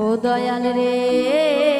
ও দয়াল রে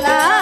了